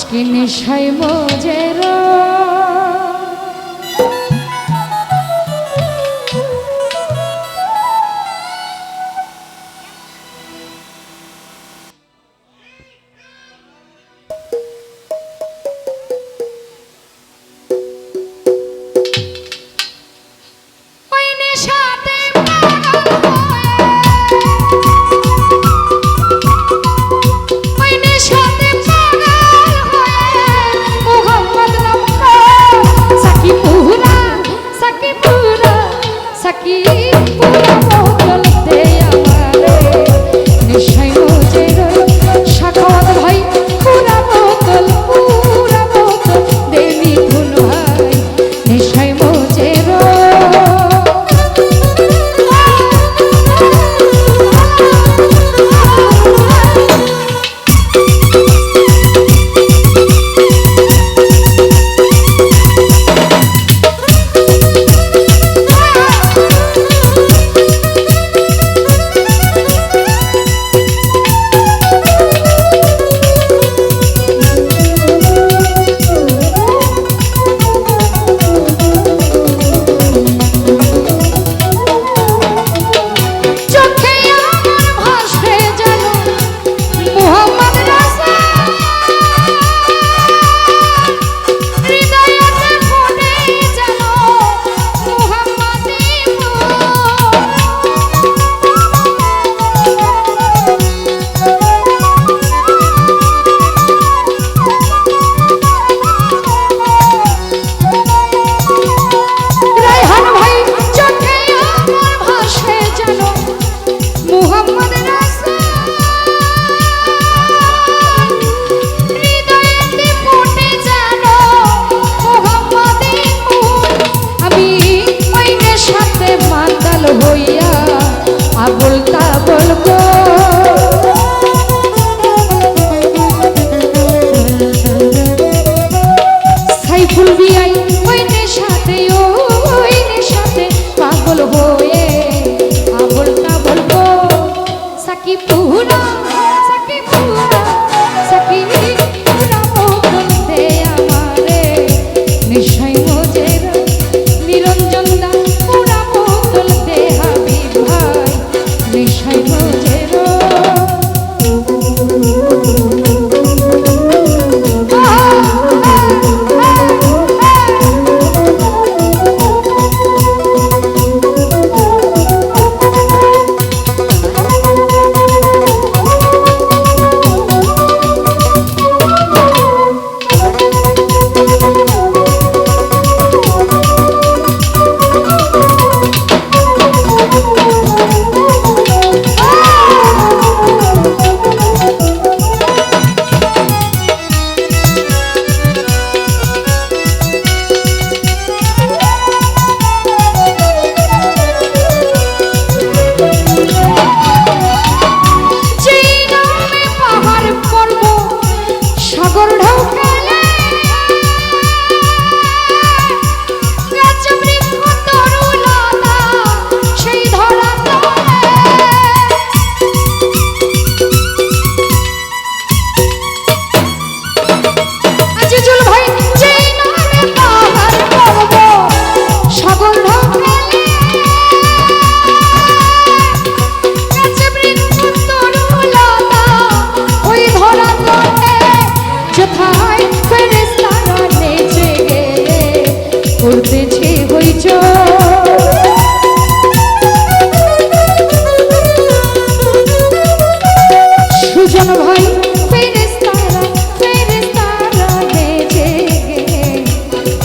আজকে নেশায় মজের। নেশা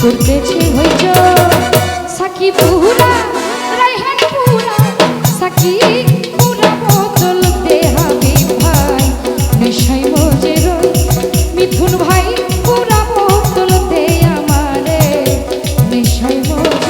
করতেছে হইচ সাকি পুরা রাইহান পুরা, সাকি পুরা বদল দেহাবি ভাই। নেশাই মজের মিথুন ভাই, পুরা বদল দে আমারে। নেশাই মজের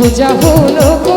খোঁজা হলো